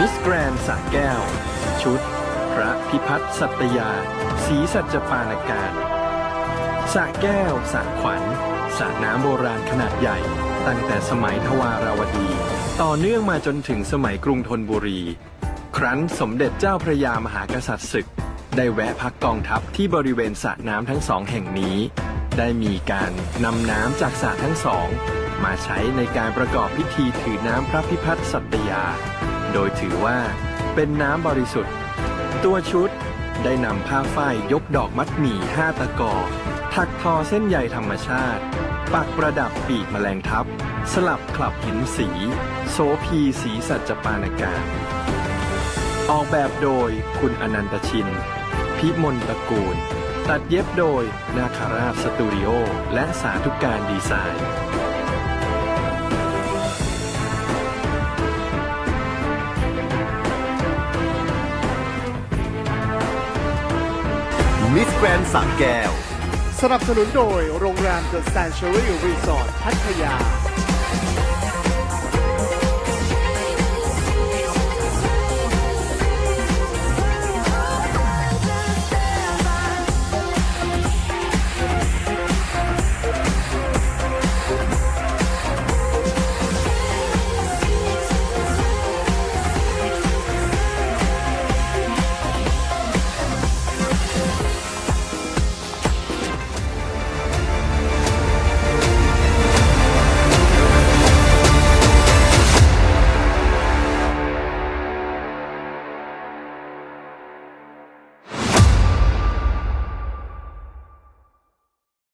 มิสแกรนสระแก้ว ชุด พระพิพัฒน์สัตยาศรีสัจปานการสระแก้วสระขวัญสระน้ำโบราณขนาดใหญ่ ตั้งแต่สมัยทวาราวดี ต่อเนื่องมาจนถึงสมัยกรุงธนบุรี ครั้นสมเด็จเจ้าพระยามหากษัตริย์ศึก ได้แวะพักกองทัพที่บริเวณสระน้ำทั้งสองแห่งนี้ ได้มีการนำน้ำจากสระทั้งสอง มาใช้ในการประกอบพิธีถือน้ำพระพิพัฒน์สัตยา โดยถือว่าเป็นน้ำบริสุทธิ์ ตัวชุดได้นำผ้าฝ้ายยกดอกมัดหมี่ห้าตะกอถักทอเส้นใยธรรมชาติ ปักประดับปีกแมลงทับ สลับคลับหินสี โสพีสีสัจปานการ ออกแบบโดยคุณอนันตชิน พิมลตระกูล ตัดเย็บโดยนาคาราชสตูดิโอ และสาธุการดีไซน์ มิสแกรนสังแก้ว สนับสนุนโดยโรงแรมเดอะแซนชูรี่รีสอร์ทพัทยา